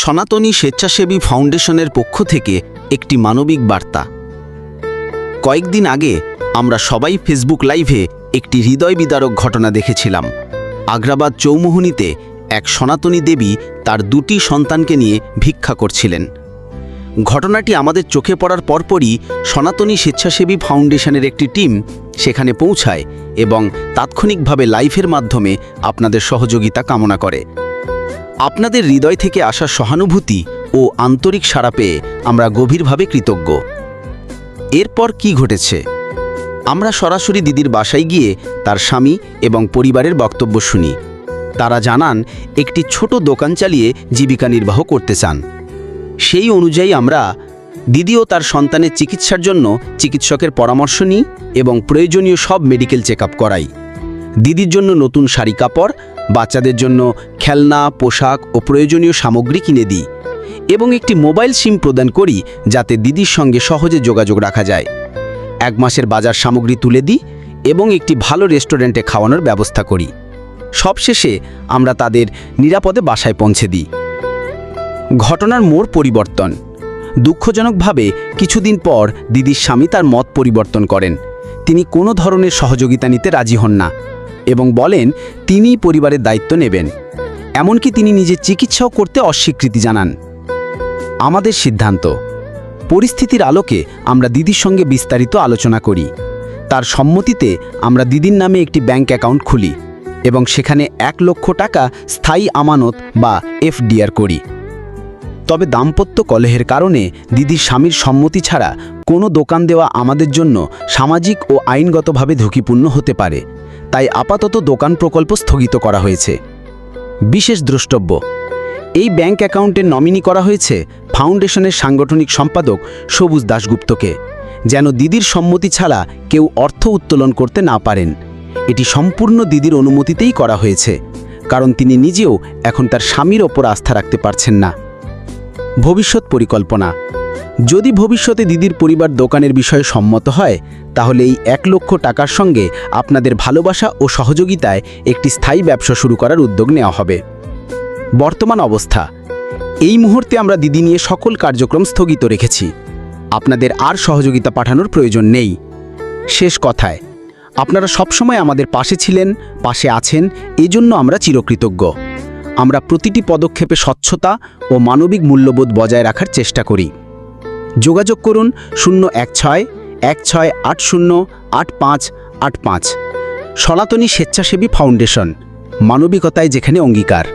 সনাতনী স্বেচ্ছাসেবী ফাউন্ডেশনের পক্ষ থেকে একটি মানবিক বার্তা। কয়েকদিন আগে আমরা সবাই ফেসবুক লাইভে একটি হৃদয় বিদারক ঘটনা দেখেছিলাম। আগ্রাবাদ চৌমুহনীতে এক সনাতনী দেবী তার দুটি সন্তানকে নিয়ে ভিক্ষা করছিলেন। ঘটনাটি আমাদের চোখে পড়ার পরপরই সনাতনী স্বেচ্ছাসেবী ফাউন্ডেশনের একটি টিম সেখানে পৌঁছায় এবং তাৎক্ষণিকভাবে লাইভের মাধ্যমে আপনাদের সহযোগিতা কামনা করে। আপনাদের হৃদয় থেকে আসা সহানুভূতি ও আন্তরিক সাড়া পেয়ে আমরা গভীরভাবে কৃতজ্ঞ। এরপর কি ঘটেছে? আমরা সরাসরি দিদির বাসায় গিয়ে তার স্বামী এবং পরিবারের বক্তব্য শুনি। তারা জানান, একটি ছোট দোকান চালিয়ে জীবিকা নির্বাহ করতে চান। সেই অনুযায়ী আমরা দিদি ও তার সন্তানের চিকিৎসার জন্য চিকিৎসকের পরামর্শ নিই এবং প্রয়োজনীয় সব মেডিকেল চেক করাই। দিদির জন্য নতুন শাড়ি কাপড় বাচ্চাদের জন্য খেলনা, পোশাক ও প্রয়োজনীয় সামগ্রী কিনে দিই এবং একটি মোবাইল সিম প্রদান করি যাতে দিদির সঙ্গে সহজে যোগাযোগ রাখা যায়। এক মাসের বাজার সামগ্রী তুলে দিই এবং একটি ভালো রেস্টুরেন্টে খাওয়ানোর ব্যবস্থা করি। সবশেষে আমরা তাদের নিরাপদে বাসায় পৌঁছে দিই। ঘটনার মোড় পরিবর্তন। দুঃখজনকভাবে কিছুদিন পর দিদির স্বামী তার মত পরিবর্তন করেন। তিনি কোনো ধরনের সহযোগিতা নিতে রাজি হন না। এবং বলেন, তিনিই পরিবারের দায়িত্ব নেবেন। এমনকি তিনি নিজের চিকিৎসাও করতে অস্বীকৃতি জানান। আমাদের সিদ্ধান্ত, পরিস্থিতির আলোকে আমরা দিদির সঙ্গে বিস্তারিত আলোচনা করি। তার সম্মতিতে আমরা দিদির নামে একটি ব্যাংক অ্যাকাউন্ট খুলি এবং সেখানে এক লক্ষ টাকা স্থায়ী আমানত বা এফডিআর করি। তবে দাম্পত্য কলহের কারণে দিদির স্বামীর সম্মতি ছাড়া কোনো দোকান দেওয়া আমাদের জন্য সামাজিক ও আইনগতভাবে ঝুঁকিপূর্ণ হতে পারে। তাই আপাতত দোকান প্রকল্প স্থগিত করা হয়েছে। বিশেষ দ্রষ্টব্য, এই ব্যাংক অ্যাকাউন্টে নমিনি করা হয়েছে ফাউন্ডেশনের সাংগঠনিক সম্পাদক সবুজ দাশগুপ্তকে, যেন দিদির সম্মতি ছাড়া কেউ অর্থ উত্তোলন করতে না পারেন। এটি সম্পূর্ণ দিদির অনুমতিতেই করা হয়েছে, কারণ তিনি নিজেও এখন তার স্বামীর ওপর আস্থা রাখতে পারছেন না। ভবিষ্যৎ পরিকল্পনা যদি ভবিষ্যতে দিদির পরিবার দোকানের বিষয়ে সম্মত হয়, তাহলে এই এক লক্ষ টাকার সঙ্গে আপনাদের ভালোবাসা ও সহযোগিতায় একটি স্থায়ী ব্যবসা শুরু করার উদ্যোগ নেওয়া হবে। বর্তমান অবস্থা। এই মুহূর্তে আমরা দিদি নিয়ে সকল কার্যক্রম স্থগিত রেখেছি। আপনাদের আর সহযোগিতা পাঠানোর প্রয়োজন নেই। শেষ কথায়, আপনারা সবসময় আমাদের পাশে ছিলেন, পাশে আছেন, এজন্য আমরা চিরকৃতজ্ঞ। আমরা প্রতিটি পদক্ষেপে স্বচ্ছতা ও মানবিক মূল্যবোধ বজায় রাখার চেষ্টা করি। যোগাযোগ করুন শূন্য এক ছয় এক ছয় আট শূন্য, আট পাঁচ আট পাঁচ। সনাতনী স্বেচ্ছাসেবী ফাউন্ডেশন, মানবিকতায় যেখানে অঙ্গীকার।